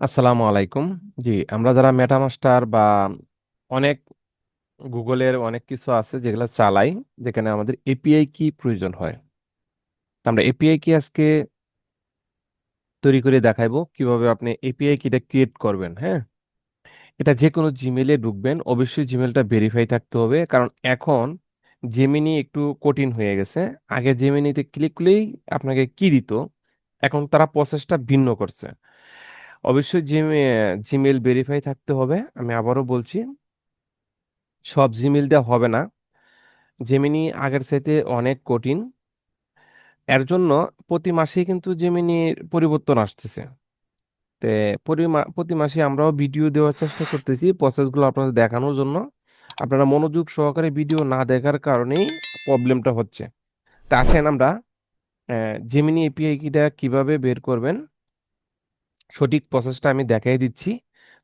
আসসালামু আলাইকুম। জি, আমরা যারা মেটামাস্টার বা অনেক গুগলের অনেক কিছু আছে যেগুলো চালাই, যেখানে আমাদের এপিআই কি প্রয়োজন হয় আমরা এপিআই কি আজকে তৈরি করে দেখাইবো, কীভাবে আপনি এপিআই কিটা ক্রিয়েট করবেন হ্যাঁ? এটা যে কোনো জিমেলে ঢুকবেন, অবশ্যই জিমেলটা ভেরিফাই থাকতে হবে, কারণ এখন জেমিনি একটু কঠিন হয়ে গেছে। আগে জেমিনিতে ক্লিক করলেই আপনাকে কি দিত? এখন তারা প্রসেসটা ভিন্ন করছে। অবশ্যই জিমে জিমেল ভেরিফাই থাকতে হবে। আমি আবারও বলছি, সব জিমেল দেওয়া হবে না। জেমিনি আগের চাইতে অনেক কঠিন। এর জন্য প্রতি মাসেই কিন্তু জেমিনির পরিবর্তন আসতেছে। তে প্রতি মাসে আমরাও ভিডিও দেওয়ার চেষ্টা করতেছি প্রসেসগুলো আপনাদের দেখানোর জন্য। আপনারা মনোযোগ সহকারে ভিডিও না দেখার কারণেই প্রবলেমটা হচ্ছে। তা আসেন আমরা জেমিনি এপিআই কিটা কীভাবে বের করবেন? সঠিক প্রসেসটা আমি দেখাই দিচ্ছি।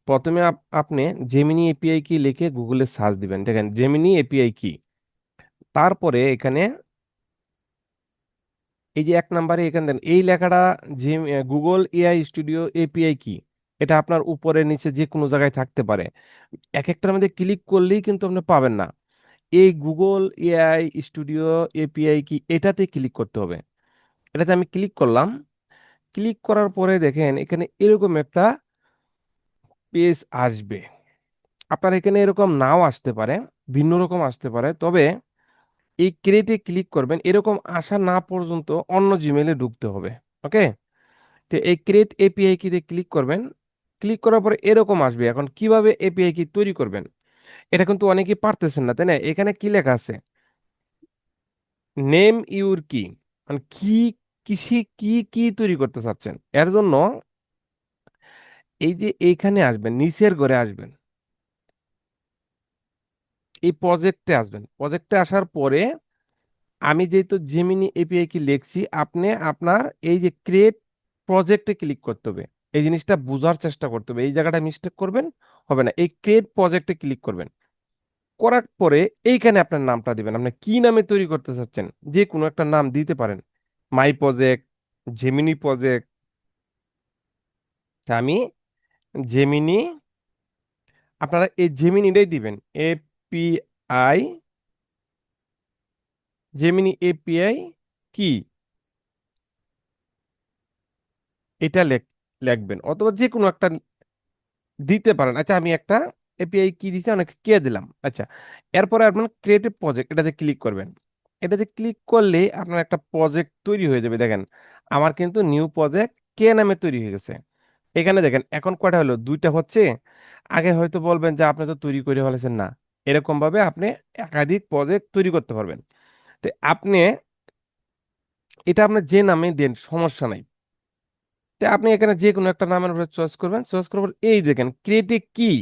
প্রথমে আপ- আপনি জেমিনি এপিআই কি লিখে গুগলে সার্চ দিবেন। দেখেন জেমিনি এপিআই কি তারপরে এখানে এই যে এক নাম্বারে এখানে দেন, এই লেখাটা যে গুগল এআই স্টুডিও এপিআই কি এটা আপনার উপরে নিচে যে কোনো জায়গায় থাকতে পারে। এক একটার মধ্যে ক্লিক করলেই কিন্তু আপনি পাবেন না। এই গুগল এআই স্টুডিও এপিআই কি এটাতে ক্লিক করতে হবে। এটাতে আমি ক্লিক করলাম। ক্লিক করার পরে দেখেন এখানে এরকম একটা পেজ আসবে। আপনার এখানে এরকম নাও আসতে পারে, ভিন্ন রকম আসতে পারে, তবে এই ক্রিয়েটে ক্লিক করবেন, এরকম আসা না পর্যন্ত অন্য জিমেলে ঢুকতে হবে ওকে তো এই ক্রিয়েট এপিআই কিতে ক্লিক করবেন ক্লিক করার পরে এরকম আসবে। এখন কীভাবে এপিআই কি তৈরি করবেন? এটা কিন্তু অনেকেই পারতেছেন না, তাই না? এখানে কি লেখা আছে? নেম ইউর কি মানে কি কিসে কি কি তৈরি করতে চাচ্ছেন? এর জন্য এই যে এইখানে আসবেন, নিচের ঘরে আসবেন। এই প্রজেক্টে আসবেন। প্রজেক্টে আসার পরে আমি যেহেতু জেমিনি এপিআই কি লিখছি, আপনি আপনার এই যে ক্রিয়েট প্রজেক্টে ক্লিক করতে হবে। এই জিনিসটা বোঝার চেষ্টা করতে হবে। এই জায়গাটা মিস্টেক করবেন, হবে না। এই ক্রিয়েট প্রজেক্টে ক্লিক করবেন। করার পরে এইখানে আপনার নামটা দিবেন। আপনি কি নামে তৈরি করতে চাচ্ছেন? যে কোনো একটা নাম দিতে পারেন। মাই প্রজেক্ট জেমিনি প্রজেক্ট আমি জেমিনি আপনারা এই জেমিনিটাই দিবেন। এপিআই জেমিনি এপিআই কি? এটা লেখ, লিখবেন। অথবা যে কোনো একটা দিতে পারেন। আচ্ছা আমি একটা এপিআই কি দিতে অনেক কে দিলাম। আচ্ছা এরপরে আপনার ক্রিয়েটিভ প্রজেক্ট এটাতে ক্লিক করবেন। এটাতে ক্লিক করলে আপনার একটা প্রজেক্ট তৈরি হয়ে যাবে। দেখেন, আমার কিন্তু নিউ প্রজেক্ট কে নামে তৈরি হয়ে গেছে। এখানে দেখেন, এখন কটা হলো? দুইটা হচ্ছে। আগে হয়তো বলবেন যে, আপনি তো তৈরি করে ফেলেছেন। না এরকম ভাবে আপনি একাধিক প্রজেক্ট তৈরি করতে পারবেন। তো আপনি, এটা আপনি যে নামে দেন, সমস্যা নাই। তো আপনি এখানে যে কোনো একটা নামের উপরে চয়েস করবেন। চয়েস করার এই দেখেন ক্রিয়েটে কি?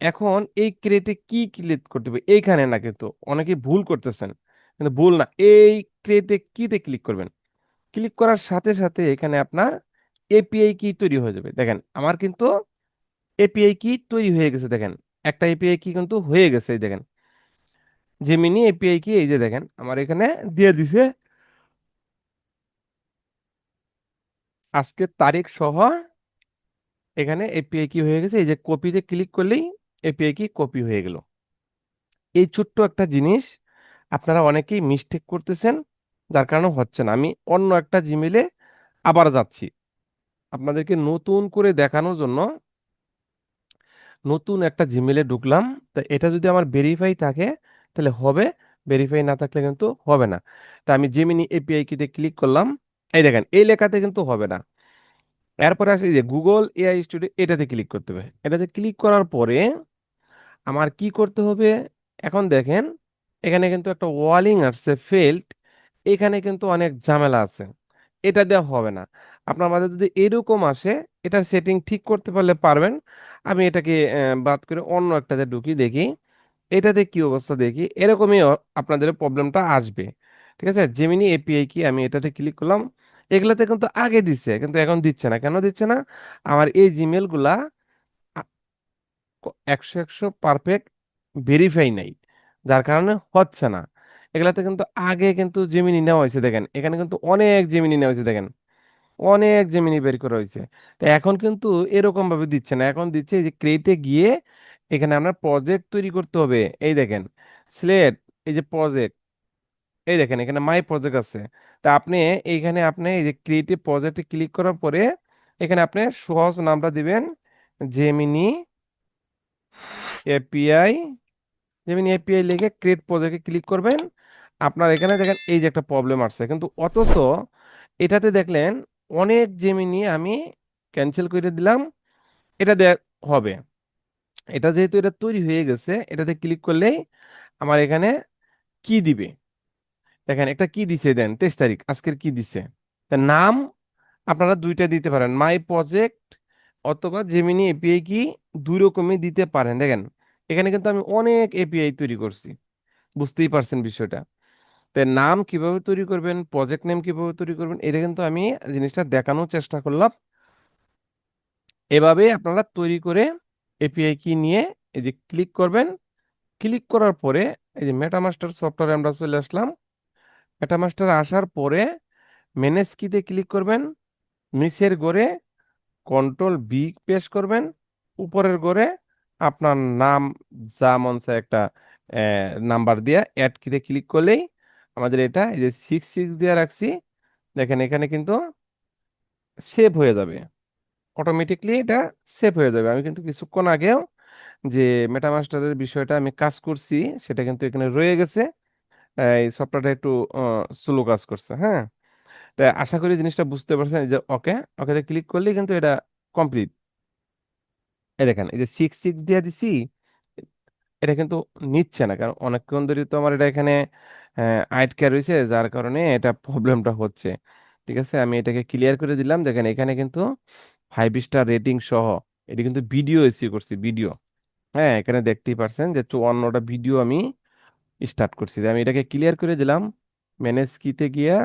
এখন এই ক্রিয়েটে কি ক্লিক করতে হবে? এইখানে না কিন্তু অনেকে ভুল করতেছেন। কিন্তু ভুল না। এই ক্রিয়েটে কিতে ক্লিক করবেন। ক্লিক করার সাথে সাথে এখানে আপনার এপিআই কি তৈরি হয়ে যাবে। দেখেন, আমার কিন্তু এপিআই কি তৈরি হয়ে গেছে, দেখেন। একটা এপিআই কি কিন্তু হয়ে গেছে, এই দেখেন। জেমিনি এপিআই কি এই যে দেখেন, আমার এখানে দিয়ে দিছে। আজকের তারিখ সহ এখানে এপিআই কি হয়ে গেছে। এই যে কপিতে ক্লিক করলেই এপিআই কি কপি হয়ে গেল। এই ছোট্ট একটা জিনিস আপনারা অনেকেই মিস্টেক করতেছেন, যার কারণে হচ্ছে না। আমি অন্য একটা জিমেলে আবার যাচ্ছি। আপনাদেরকে নতুন করে দেখানোর জন্য নতুন একটা জিমেলে ঢুকলাম। তা এটা যদি আমার ভেরিফাই থাকে, তাহলে হবে। ভেরিফাই না থাকলে কিন্তু হবে না। তা আমি জেমিনি এপিআই কিতে ক্লিক করলাম। এই দেখেন, এই লেখাতে কিন্তু হবে না। এরপরে আসে যে গুগল এআই স্টুডিও এটাতে ক্লিক করতে হবে। এটাতে ক্লিক করার পরে আমার কি করতে হবে? এখন দেখেন এখানে কিন্তু একটা ওয়ালিং আসছে, ফেল্ড। এখানে কিন্তু অনেক ঝামেলা আছে। এটা দেওয়া হবে না। আপনার মাঝে যদি এরকম আসে, এটা সেটিং ঠিক করতে পারলে পারবেন। আমি এটাকে বাদ করে অন্য একটাতে ঢুকি দেখি, এটাতে কি অবস্থা দেখি? এরকমই আপনাদের প্রবলেমটা আসবে। ঠিক আছে? জেমিনি এপিআই কি? আমি এটাতে ক্লিক করলাম। এগুলাতে কিন্তু আগে দিচ্ছে কিন্তু এখন দিচ্ছে না। কেন দিচ্ছে না? আমার এই জিমেলগুলা, আ- ক- একশো একশো পারফেক্ট ভেরিফাই নাই। যার কারণে হচ্ছে না। এগুলাতে কিন্তু আগে কিন্তু জেমিনি নেওয়া হয়েছে, দেখেন। এখানে কিন্তু অনেক জেমিনি নেওয়া হয়েছে, দেখেন। অনেক জেমিনি বের করা হয়েছে। তো এখন কিন্তু এরকম ভাবে দিচ্ছে না। এখন দিচ্ছে যে ক্রিয়েটে গিয়ে এখানে আপনার প্রজেক্ট তৈরি করতে হবে। এই দেখেন স্লেট এই যে প্রজেক্ট এই দেখেন, এখানে মাই প্রজেক্ট আছে। তা আপনি এইখানে আপনি এই যে ক্রিয়েটিভ প্রজেক্টে ক্লিক করার পরে এখানে আপনি সহজ নামটা দিবেন জেমিনি এপিআই জেমিনি এপিআই লিখে ক্রিয়েট প্রজেক্টে ক্লিক করবেন। আপনার এখানে দেখেন এই যে একটা প্রবলেম আসছে। কিন্তু অথচ এটাতে দেখলেন অনেক জেমিনি আমি ক্যান্সেল করে দিলাম, এটা হবে। এটা যেহেতু এটা তৈরি হয়ে গেছে, এটাতে ক্লিক করলেই আমার এখানে কি দিবে? দেখেন একটা কি দিছে দেন, তেইশ তারিখ, আজকের কি দিছে? তা নাম আপনারা দুইটা দিতে পারেন মাই প্রজেক্ট অথবা জেমিনি এপিআই কি দুই রকমই দিতে পারেন। দেখেন এখানে কিন্তু আমি অনেক এপিআই তৈরি করছি। বুঝতেই পারছেন বিষয়টা। তো নাম কীভাবে তৈরি করবেন প্রজেক্ট নেম কীভাবে তৈরি করবেন, এটা কিন্তু আমি জিনিসটা দেখানোর চেষ্টা করলাম। এভাবে আপনারা তৈরি করে এপিআই কি নিয়ে এই যে ক্লিক করবেন। ক্লিক করার পরে এই যে মেটামাস্টার সফটওয়্যারে আমরা চলে আসলাম। মেটামাস্টার আসার পরে ম্যানেজ কিতে ক্লিক করবেন। নিচের গড়ে কন্ট্রোল বি প্রেস করবেন। উপরের ঘরে আপনার নাম যা মন চায় একটা নাম্বার দিয়ে অ্যাড কিতে ক্লিক করলেই আমাদের এটা, এই যে সিক্স সিক্স দিয়ে রাখছি, দেখেন এখানে কিন্তু সেভ হয়ে যাবে। অটোমেটিকলি এটা সেভ হয়ে যাবে। আমি কিন্তু কিছুক্ষণ আগেও যে মেটামাস্টারের বিষয়টা আমি কাজ করছি, সেটা কিন্তু এখানে রয়ে গেছে। এই সফটওয়্যারটা একটু স্লো কাজ করছে হ্যাঁ? তাই আশা করি জিনিসটা বুঝতে পারছেন যে ওকে ওকেতে ক্লিক করলেই কিন্তু এটা কমপ্লিট এই দেখেন, এই যে সিক্স সিক্স দিয়ে দিছি, এটা কিন্তু নিচ্ছে না। কারণ অনেকক্ষণ ধরে তো আমার এটা এখানে আটকে রয়েছে, যার কারণে এটা প্রবলেমটা হচ্ছে। ঠিক আছে? আমি এটাকে ক্লিয়ার করে দিলাম। দেখেন, এখানে কিন্তু ফাইভ স্টার রেটিং সহ, এটা কিন্তু ভিডিও এসিও করছি ভিডিও হ্যাঁ এখানে দেখতেই পারছেন যে চুয়ান্নটা ভিডিও আমি স্টার্ট করছি। আমি এটাকে ক্লিয়ার করে দিলাম। ম্যানেজ কিতে গিয়া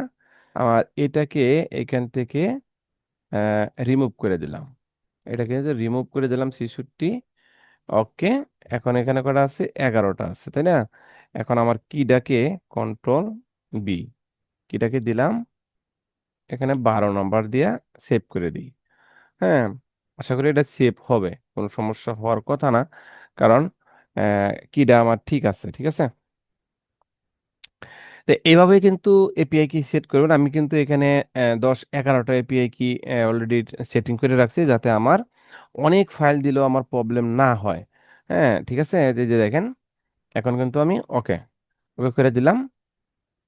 আমার এটাকে এখান থেকে রিমুভ করে দিলাম। এটাকে যে রিমুভ করে দিলাম ছেষট্টি ওকে এখন এখানে কটা আছে? এগারোটা আছে, তাই না? এখন আমার কিটাকে কন্ট্রোল বি কিটাকে দিলাম? এখানে বারো নম্বর দিয়ে সেভ করে দিই। হ্যাঁ আশা করি এটা সেভ হবে, কোনো সমস্যা হওয়ার কথা না, কারণ কিটা আমার ঠিক আছে ঠিক আছে? তো এইভাবে কিন্তু এপিআই কি সেট করবেন। আমি কিন্তু এখানে দশ এগারোটা এপিআই কি অলরেডি সেটিং করে রাখছি যাতে আমার অনেক ফাইল দিলেও আমার প্রবলেম না হয়। হ্যাঁ ঠিক আছে? এই যে দেখেন, এখন কিন্তু আমি ওকে ওকে করে দিলাম।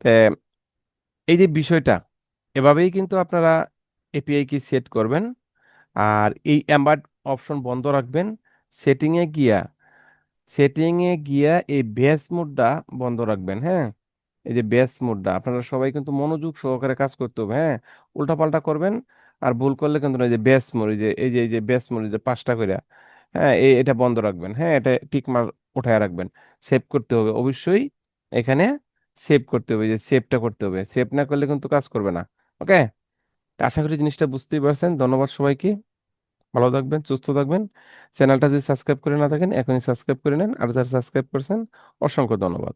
তো, এই যে বিষয়টা, এভাবেই কিন্তু আপনারা এপিআই কি সেট করবেন। আর এই অ্যাম্বার্ড অপশন বন্ধ রাখবেন। সেটিংয়ে গিয়া সেটিংয়ে গিয়া এই বেস মোডটা বন্ধ রাখবেন। হ্যাঁ এই যে বেস মোডটা আপনারা সবাই কিন্তু মনোযোগ সহকারে কাজ করতে হবে হ্যাঁ? উল্টাপাল্টা করবেন আর ভুল করলে কিন্তু না, যে বেস মোড এই যে এই যে এই যে বেস মোড যে পাঁচটা করে হ্যাঁ এই এটা বন্ধ রাখবেন হ্যাঁ? এটা টিক মার উঠায় রাখবেন সেভ করতে হবে। অবশ্যই এখানে সেভ করতে হবে যে সেভটা করতে হবে। সেভ না করলে কিন্তু কাজ করবে না ওকে? আশা করি জিনিসটা বুঝতেই পারছেন ধন্যবাদ সবাইকে। ভালো থাকবেন সুস্থ থাকবেন। চ্যানেলটা যদি সাবস্ক্রাইব করে না থাকেন এখনই সাবস্ক্রাইব করে নেন আর যারা সাবস্ক্রাইব করেছেন অসংখ্য ধন্যবাদ।